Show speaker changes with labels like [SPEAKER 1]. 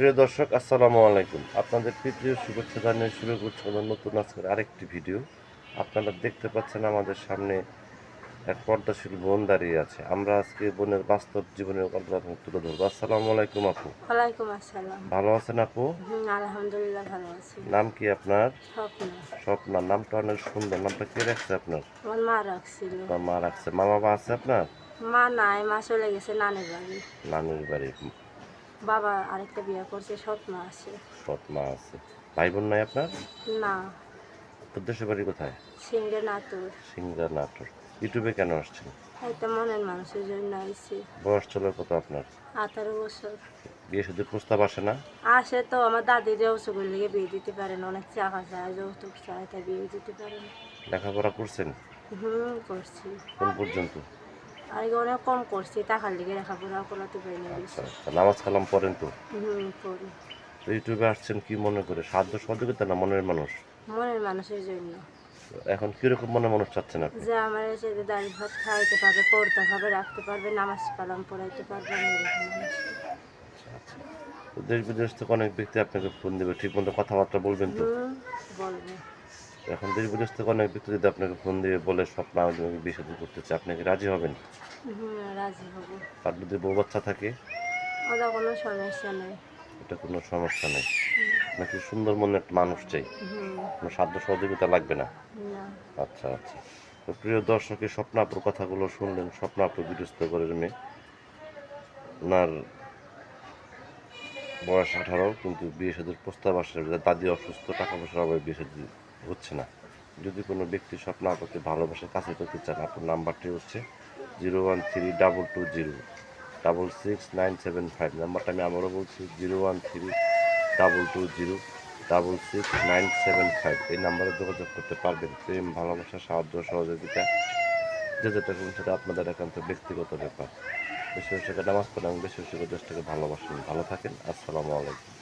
[SPEAKER 1] প্রিয় দর্শক আসসালামু আলাইকুম। আপনাদের প্রিয় শুভেচ্ছা জানিয়ে শুরু করছি আমাদের নতুন আজকের আরেকটি ভিডিও। আপনারা দেখতে পাচ্ছেন আমাদের সামনে এক পর্দাশীল বোন দাঁড়িয়ে আছে। আমরা আজকে বোনের বাস্তব জীবনের গল্প আপনাদের তুলে ধরবো। আসসালামু আলাইকুম আপু।
[SPEAKER 2] ওয়ালাইকুম আসসালাম।
[SPEAKER 1] ভালো আছেন আপু?
[SPEAKER 2] হুম আলহামদুলিল্লাহ ভালো আছি।
[SPEAKER 1] নাম কি আপনার?
[SPEAKER 2] স্বপ্ন।
[SPEAKER 1] স্বপ্নার নামটা অনেক সুন্দর। নামটা কে রাখছে আপনার?
[SPEAKER 2] আমার মা রাখছিল।
[SPEAKER 1] মা রাখছে। মা বাবা আছে আপনার?
[SPEAKER 2] মা নাই মা চলে গেছে নানের বাড়ি।
[SPEAKER 1] নানির বাড়ি।
[SPEAKER 2] বাবা আরেকটা বিয়ে করছে স্বপ্ন আছে।
[SPEAKER 1] সৎ মা আছে। ভাই বোন নাই আপনার?
[SPEAKER 2] না।
[SPEAKER 1] তোর দেশের বাড়ি কোথায়?
[SPEAKER 2] সিংড়ে নাতুর
[SPEAKER 1] সিংড়া নাটোর ইউটিউবে কেন আসছেন?
[SPEAKER 2] হয়তো মনের মানুষের জন্য আইছি।
[SPEAKER 1] বয়স চলে কত আপনার?
[SPEAKER 2] আঠারো বছর।
[SPEAKER 1] বিয়ে শুধু প্রস্তাব আসে না?
[SPEAKER 2] আসে তো আমার দাদি যে যৌতুকের লিগে বিয়ে দিতে পারে না অনেক চাকা চায় যৌতুক চায় তাই বিয়ে দিতে পারে না।
[SPEAKER 1] লেখাপড়া করছেন?
[SPEAKER 2] হুম করছি।
[SPEAKER 1] কোন পর্যন্ত?
[SPEAKER 2] আর এগুলো অনেক কম করছি টাকার লিগে লেখাপড়া করাতে পারি না
[SPEAKER 1] আচ্ছা আচ্ছা নামাজ কালাম পড়েন তো?
[SPEAKER 2] হুম করি
[SPEAKER 1] তো ইউটিউবে আসছেন কি মনে করে? সাহায্য সহযোগিতা না মনের মানুষ?
[SPEAKER 2] মনের মানুষের জন্য।
[SPEAKER 1] এখন কীরকম মনে মানুষ চাচ্ছেন আপনি?
[SPEAKER 2] যে আমার এসে দাড়ি ভাত খাইতে পারবে পড়তে হবে রাখতে পারবে নামাজ কালাম পড়াইতে পারবে।
[SPEAKER 1] আচ্ছা আচ্ছা। দেশ বিদেশ থেকে অনেক ব্যক্তি আপনাকে ফোন দেবে ঠিক মতো কথাবার্তা বলবেন তো?
[SPEAKER 2] বলব।
[SPEAKER 1] এখন দেশ বিদেশ থেকে অনেক ব্যক্তি যদি আপনাকে ফোন দিয়ে বলে স্বপ্ন আমি বিয়ে শাদী করতে চাই আপনি কি রাজি হবেন?
[SPEAKER 2] রাজি হব।
[SPEAKER 1] তার যদি বউ বাচ্চা থাকে?
[SPEAKER 2] ওটা কোনো সমস্যা নেই।
[SPEAKER 1] এটা কোনো সমস্যা নেই। নাকি সুন্দর মনের একটা মানুষ চাই? কোনো সাধ্য সহযোগিতা লাগবে না?
[SPEAKER 2] না।
[SPEAKER 1] আচ্ছা আচ্ছা। তো প্রিয় দর্শকের স্বপ্নাপুর কথাগুলো শুনলেন স্বপ্নাপুর বিরস্ত করে মেয়ে ওনার বয়স আঠারো কিন্তু বিয়ে সাদের প্রস্তাব আসে দাদি অসুস্থ টাকা পয়সার অভাবে বিয়ে সাদি হচ্ছে না। যদি কোনো ব্যক্তি স্বপ্ন আপনাকে ভালোবাসে, কাছে পেতে চান, আপনার নাম্বারটি হচ্ছে zero one three double two zero double six nine seven five. নাম্বারটা আমি আবারও বলছি, zero one three double two zero double six nine seven five. এই নাম্বারে যোগাযোগ করতে পারবেন। প্রেম, ভালোবাসা, সাহায্য, সহযোগিতা, যে যেটা করুন সেটা আপনাদের একান্ত ব্যক্তিগত ব্যাপার। বেশি বেশি করে নামাজ পড়েন বেশি বেশি দেশটাকে ভালোবাসেন। ভালো থাকেন। আসসালামু আলাইকুম।